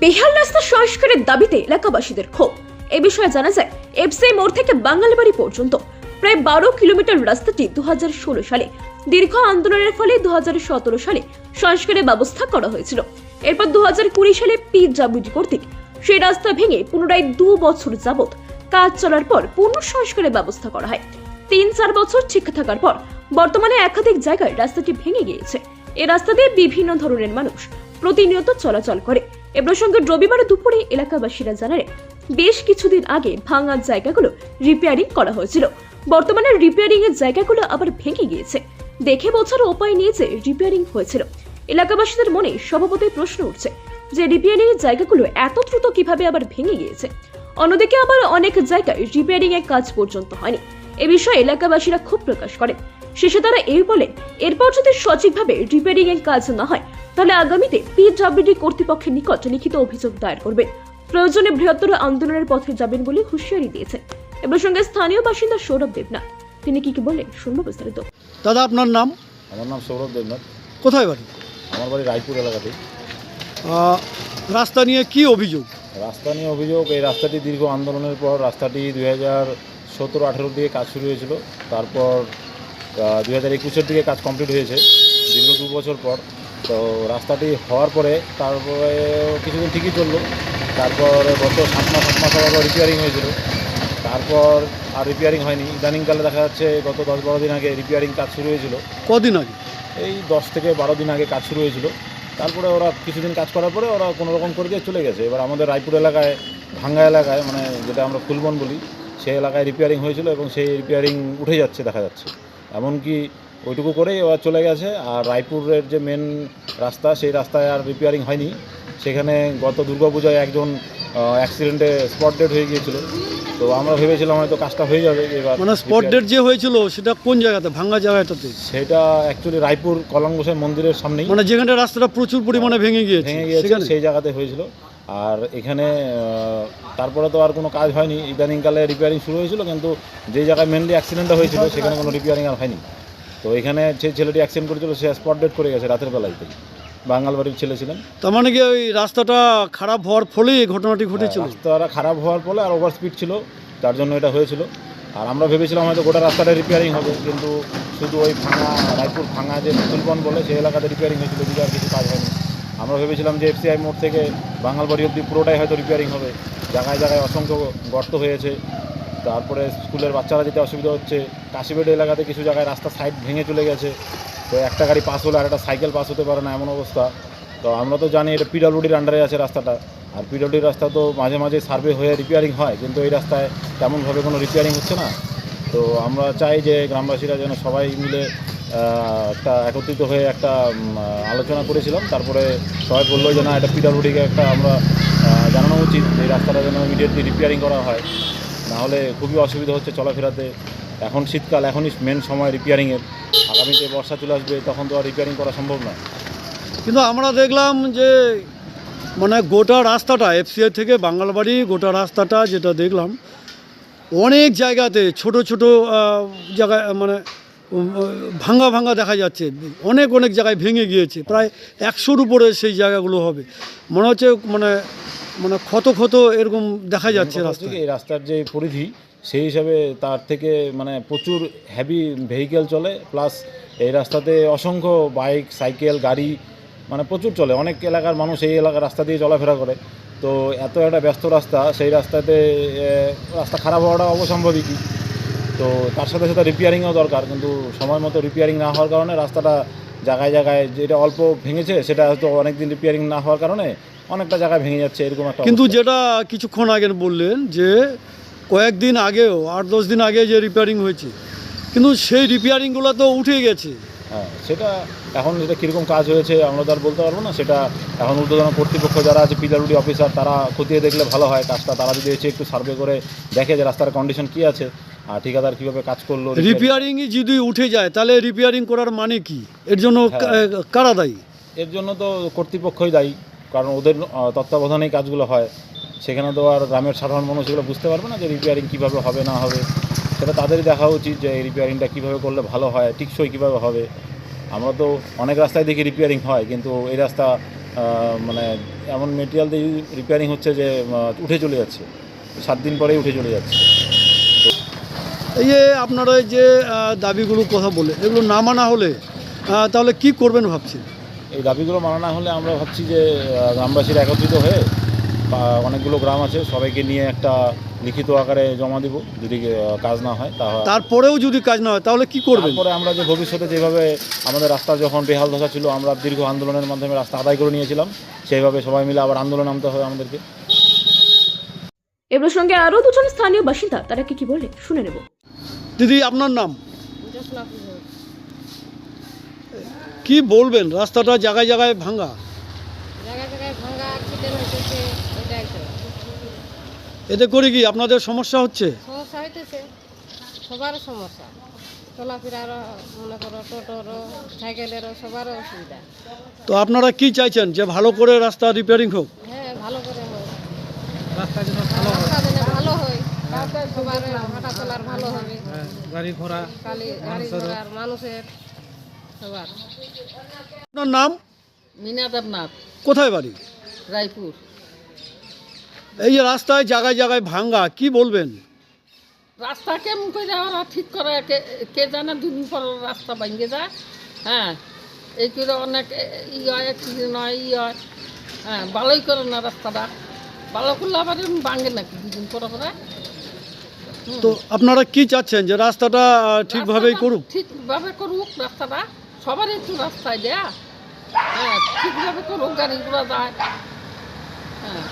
বেহাল রাস্তা সংস্কারের দাবিতে এলাকাবাসীদের ক্ষোভ। এ বিষয়ে জানা যায়, এফসিআই মোড় থেকে বাঙালিবাড়ি পর্যন্ত প্রায় বারো কিলোমিটার রাস্তাটি দুহাজার ষোলো সালে, দীর্ঘ আন্দোলনের ফলে দু সালে সংস্কারের ব্যবস্থা করা হয়েছিল। এরপর দু সালে পি জাবুজি কর্তৃক সেই রাস্তা ভেঙে পুনরায় দু বছর যাবৎ কাজ চলার পর পূর্ণ সংস্কারের ব্যবস্থা করা হয়। তিন চার বছর ঠিক থাকার পর বর্তমানে একাধিক জায়গায় রাস্তাটি ভেঙে গিয়েছে। এ রাস্তা দিয়ে বিভিন্ন ধরনের মানুষ প্রতিনিয়ত চলাচল করে। এ প্রসঙ্গে রবিবার দুপুরে এলাকাবাসীরা জানালে বেশ কিছুদিন আগে ভাঙা জায়গাগুলো রিপেয়ারিং করা হয়েছিল। বর্তমানে রিপেয়ারিং এর জায়গাগুলো আবার ভেঙে গিয়েছে। দেখে বোঝার উপায় নিয়ে যে রিপেয়ারিং হয়েছিল, এলাকাবাসীদের মনে স্বভাবতই প্রশ্ন উঠছে যে রিপেয়ারিং এর জায়গাগুলো এত দ্রুত কীভাবে আবার ভেঙে গিয়েছে? অন্যদিকে আবার অনেক জায়গায় রিপেয়ারিং এর কাজ পর্যন্ত হয়নি। এ বিষয়ে এলাকাবাসীরা ক্ষোভ প্রকাশ করেন। শেষে তারা এই বলেন এরপর যদি সঠিকভাবে রিপেয়ারিং এর কাজ না হয় তাহলে আগামীতে পিডব্লিউডি কর্তৃপক্ষের নিকট লিখিত অভিযোগ দায়ের করবেন। প্রয়োজনে বৃহত্তর আন্দোলনের পথে যাবেন বলে হুঁশিয়ারি দিয়েছেন। এ প্রসঙ্গে স্থানীয় বাসিন্দা সৌরভ দেবনাথ। তিনি কি কি বলেন শুনব বিস্তারিত। দাদা আপনার নাম? আমার নাম সৌরভ দেবনাথ। কোথায় বাড়ি? আমার বাড়ি রায়পুর এলাকাতে। রাস্তা নিয়ে কি অভিযোগ? রাস্তা নিয়ে অভিযোগ এই রাস্তাটি দীর্ঘ আন্দোলনের পর রাস্তাটি দুই হাজার সতেরো আঠেরোর দিয়ে কাজ শুরু হয়েছিল। তারপর দুই হাজার একুশের দিকে কাজ কমপ্লিট হয়েছে দীর্ঘ দু বছর পর। তো রাস্তাটি হওয়ার পরে তারপরে কিছুদিন ঠিকই চলল। তারপর গত সাত মাস সাত মাস আবার রিপেয়ারিং হয়েছিল। তারপর আর রিপেয়ারিং হয়নি। ইদানিংকালে দেখা যাচ্ছে গত দশ বারো দিন আগে রিপেয়ারিং কাজ শুরু হয়েছিল। কদিন আগে? এই দশ থেকে বারো দিন আগে কাজ শুরু হয়েছিল। তারপরে ওরা কিছুদিন কাজ করার পরে ওরা কোনো রকম করে দিয়ে চলে গেছে। এবার আমাদের রায়পুর এলাকায় ভাঙ্গা এলাকায় মানে যেটা আমরা ফুলবন বলি সেই এলাকায় রিপেয়ারিং হয়েছিল এবং সেই রিপেয়ারিং উঠে যাচ্ছে দেখা যাচ্ছে। এমনকি ওইটুকু করেই ওরা চলে গেছে। আর রায়পুরের যে মেন রাস্তা সেই রাস্তায় আর রিপেয়ারিং হয়নি। সেখানে গত দুর্গাপূজায় একজন অ্যাক্সিডেন্টে স্পট ডেট হয়ে গিয়েছিল। তো আমরা ভেবেছিলাম হয়তো কাজটা হয়ে যাবে এবার মানে স্পট ডেট যে হয়েছিল সেটা কোন জায়গাতে? ভাঙ্গা জায়গাটাতে? সেটা অ্যাকচুয়ালি রায়পুর কলাঙ্গোসাই মন্দিরের সামনেই। মানে যেখানটা রাস্তাটা প্রচুর পরিমাণে ভেঙে গিয়েছে ভেঙে গিয়েছে সেই জায়গাতে হয়েছিল। আর এখানে তারপরে তো আর কোনো কাজ হয়নি। ইদানিংকালে রিপেয়ারিং শুরু হয়েছিল কিন্তু যে জায়গায় মেনলি অ্যাক্সিডেন্টটা হয়েছিল সেখানে কোনো রিপেয়ারিং আর হয়নি। তো এখানে যে ছেলেটি অ্যাক্সিডেন্ট করেছিল সে স্পট ডেট করে গেছে রাতের বেলায় থেকে বাঙাল বাড়ির ছেলে ছিলেন। তার মানে কি ওই রাস্তাটা খারাপ হওয়ার ফলে ঘটনাটি ঘটেছিল? রাস্তাটা খারাপ হওয়ার ফলে আর ওভার স্পিড ছিল তার জন্য এটা হয়েছিল। আর আমরা ভেবেছিলাম হয়তো গোটা রাস্তাটা রিপেয়ারিং হবে কিন্তু শুধু ওই ভাঙা রায়পুর ভাঙা যে তুলবন বলে সেই এলাকাতে রিপেয়ারিং হয়েছিল যদি আর কিছু কাজ হয়নি। আমরা ভেবেছিলাম যে এফসিআই মোড় থেকে বাঙালবাড়ি অবধি পুরোটাই হয়তো রিপেয়ারিং হবে। জায়গায় জায়গায় অসংখ্য গর্ত হয়েছে। তারপরে স্কুলের বাচ্চারা যেতে অসুবিধা হচ্ছে। কাশিবেড এলাকাতে কিছু জায়গায় রাস্তা সাইড ভেঙে চলে গেছে। তো একটা গাড়ি পাস হলে আর একটা সাইকেল পাস হতে পারে না, এমন অবস্থা। তো আমরা তো জানি এটা পিডাব্লিউডির আন্ডারে আছে রাস্তাটা। আর পিডব্লিউডির রাস্তা তো মাঝে মাঝে সার্ভে হয়ে রিপেয়ারিং হয়, কিন্তু এই রাস্তায় তেমনভাবে কোনো রিপেয়ারিং হচ্ছে না। তো আমরা চাই যে গ্রামবাসীরা যেন সবাই মিলে একটা একত্রিত হয়ে একটা আলোচনা করেছিলাম। তারপরে সবাই বলল যে, না, এটা পিডব্লিউডিকে একটা আমরা জানানো উচিত এই রাস্তাটা যেন ইমিডিয়েটলি রিপেয়ারিং করা হয়। নাহলে খুবই অসুবিধা হচ্ছে চলাফেরাতে। এখন শীতকাল, এখনই মেন সময় রিপেয়ারিংয়ের আগামীতে বর্ষা চলে আসবে, তখন তো আর রিপেয়ারিং করা সম্ভব না কিন্তু আমরা দেখলাম যে মানে গোটা রাস্তাটা এফসিআই থেকে বাঙালবাড়ি গোটা রাস্তাটা যেটা দেখলাম, অনেক জায়গাতে, ছোট ছোট জায়গায় মানে ভাঙা ভাঙা দেখা যাচ্ছে। অনেক অনেক জায়গায় ভেঙে গিয়েছে। প্রায় একশোর উপরে সেই জায়গাগুলো হবে। মনে হচ্ছে মানে মানে ক্ষত ক্ষত এরকম দেখা যাচ্ছে রাস্তা এই রাস্তার যে পরিধি সেই হিসাবে তার থেকে মানে প্রচুর হ্যাভি ভেহিকেল চলে প্লাস এই রাস্তাতে অসংখ্য বাইক সাইকেল গাড়ি মানে প্রচুর চলে। অনেক এলাকার মানুষ এই এলাকার রাস্তা দিয়ে চলাফেরা করে। তো এত একটা ব্যস্ত রাস্তা সেই রাস্তাতে রাস্তা খারাপ হওয়াটা অবসম্ভবই কি? তো তার সাথে সাথে রিপেয়ারিংও দরকার কিন্তু সময় মতো রিপেয়ারিং না হওয়ার কারণে রাস্তাটা জায়গায় জায়গায় যেটা অল্প ভেঙেছে সেটা হয়তো অনেকদিন রিপেয়ারিং না হওয়ার কারণে অনেকটা জায়গায় ভেঙে যাচ্ছে এরকম একটা কিন্তু যেটা কিছুক্ষণ আগে বললেন যে কয়েকদিন আগেও আট দশ দিন আগে যে রিপেয়ারিং হয়েছে কিন্তু সেই রিপেয়ারিংগুলো তো উঠে গেছে। হ্যাঁ সেটা এখন যেটা কীরকম কাজ হয়েছে আমরা তো আর বলতে পারব না সেটা এখন ঊর্ধ্বতন কর্তৃপক্ষ যারা আছে পিডাব্লিউডি অফিসার তারা খতিয়ে দেখলে ভালো হয় কাজটা তারা যদি এসে একটু সার্ভে করে দেখে যে রাস্তার কন্ডিশন কী আছে। আর ঠিকাদার কীভাবে কাজ করল রিপেয়ারিংই যদি উঠে যায় তাহলে রিপেয়ারিং করার মানে কি? এর জন্য কারা দায়ী? এর জন্য তো কর্তৃপক্ষই দায়ী কারণ ওদের তত্ত্বাবধানেই কাজগুলো হয়। সেখানে তো আর গ্রামের সাধারণ মানুষ এগুলো বুঝতে পারবে না যে রিপেয়ারিং কীভাবে হবে না হবে। সেটা তাদেরই দেখা উচিত যে রিপেয়ারিংটা কীভাবে করলে ভালো হয় টিকসই কীভাবে হবে। আমরা তো অনেক রাস্তায় দেখি রিপেয়ারিং হয় কিন্তু এই রাস্তা মানে এমন মেটেরিয়াল দিয়ে রিপেয়ারিং হচ্ছে যে উঠে চলে যাচ্ছে। সাত দিন পরেই উঠে চলে যাচ্ছে। এই যে আপনারা এই যে দাবিগুলো কথা বলে এগুলো না মানা হলে তাহলে কি করবেন ভাবছেন? এই দাবিগুলো মানা না হলে আমরা ভাবছি যে গ্রামবাসীরা একত্রিত হয়ে বা অনেকগুলো গ্রাম আছে সবাইকে নিয়ে একটা লিখিত আকারে জমা দিব যদি কাজ না হয় তা তারপরেও যদি কাজ না হয় তাহলে কি করবে তারপরে আমরা যে ভবিষ্যতে যেভাবে আমাদের রাস্তা যখন বেহাল দশা ছিল আমরা দীর্ঘ আন্দোলনের মাধ্যমে রাস্তা আদায় করে নিয়েছিলাম সেইভাবে সবাই মিলে আবার আন্দোলন নামতে হবে আমাদেরকে। এ প্রসঙ্গে আরও দুজন স্থানীয় বাসিন্দা তারা কি কি বলে শুনে নেব। দিদি আপনার নাম? কি বলবেন? রাস্তাটা জায়গায় জায়গায় ভাঙা? এতে করে কি আপনাদের সমস্যা হচ্ছে? সমস্যা হইতেছে সবার সমস্যা। চলাফেরারও মনে করো টোটোরও সাইকেলেরও সবারও অসুবিধা। তো আপনারা কি চাইছেন? যে ভালো করে রাস্তা রিপেয়ারিং হোক? হ্যাঁ ভালো করে হোক। রাস্তা যেন ভালো ভালো সবার হাঁটা চলার ভালো হবে। গাড়ি ঘোড়া গাড়ি ঘোড়ার মানুষের সবার। আপনার নাম? মিনা দেবনাথ কোথায় বাড়ি? রায়পুর। এই যে রাস্তায় জায়গায় জায়গায় ভাঙ্গা কি বলবেন? রাস্তা কেমন করে ওরা ঠিক করে কে জানে দুদিন পর রাস্তা ভেঙে যায়। হ্যাঁ এই করে অনেক ই হয় অ্যাক্সিডেন্ট হয় ই হয়। হ্যাঁ ভালোই করে না রাস্তাটা। ভালো করলে আবার ভাঙে নাকি দুদিন পরে পরে? তো আপনারা কি চাচ্ছেন যে রাস্তাটা ঠিকভাবেই করুক? ঠিকভাবে করুক রাস্তাটা সবার একটু রাস্তায় দেয়া। হ্যাঁ ঠিকভাবে করুক গাড়ি ঘোড়া যায় হ্যাঁ।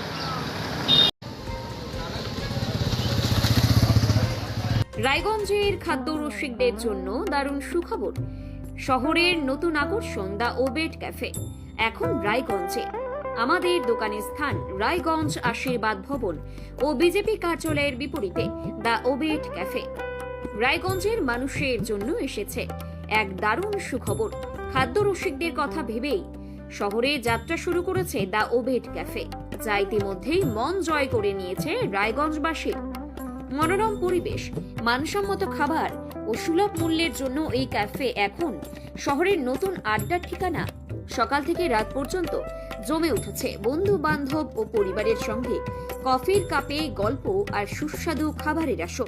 রায়গঞ্জের খাদ্য রসিকদের জন্য দারুণ সুখবর। শহরের নতুন আকর্ষণ দ্য ওবেট ক্যাফে এখন রায়গঞ্জে। আমাদের দোকানের স্থান, রায়গঞ্জ আশীর্বাদ ভবন ও বিজেপি কার্যালয়ের বিপরীতে, দ্য ওবেট ক্যাফে। রায়গঞ্জের মানুষের জন্য এসেছে এক দারুণ সুখবর। খাদ্য রসিকদের কথা ভেবেই শহরে যাত্রা শুরু করেছে দ্য ওবেট ক্যাফে, যা ইতিমধ্যেই মন জয় করে নিয়েছে রায়গঞ্জবাসীর মনোরম পরিবেশ, মানসম্মত খাবার ও সুলভ মূল্যের জন্য এই ক্যাফে এখন শহরের নতুন আড্ডার ঠিকানা। সকাল থেকে রাত পর্যন্ত জমে উঠেছে বন্ধু বান্ধব ও পরিবারের সঙ্গে। কফির কাপে গল্প আর সুস্বাদু খাবারের আসর।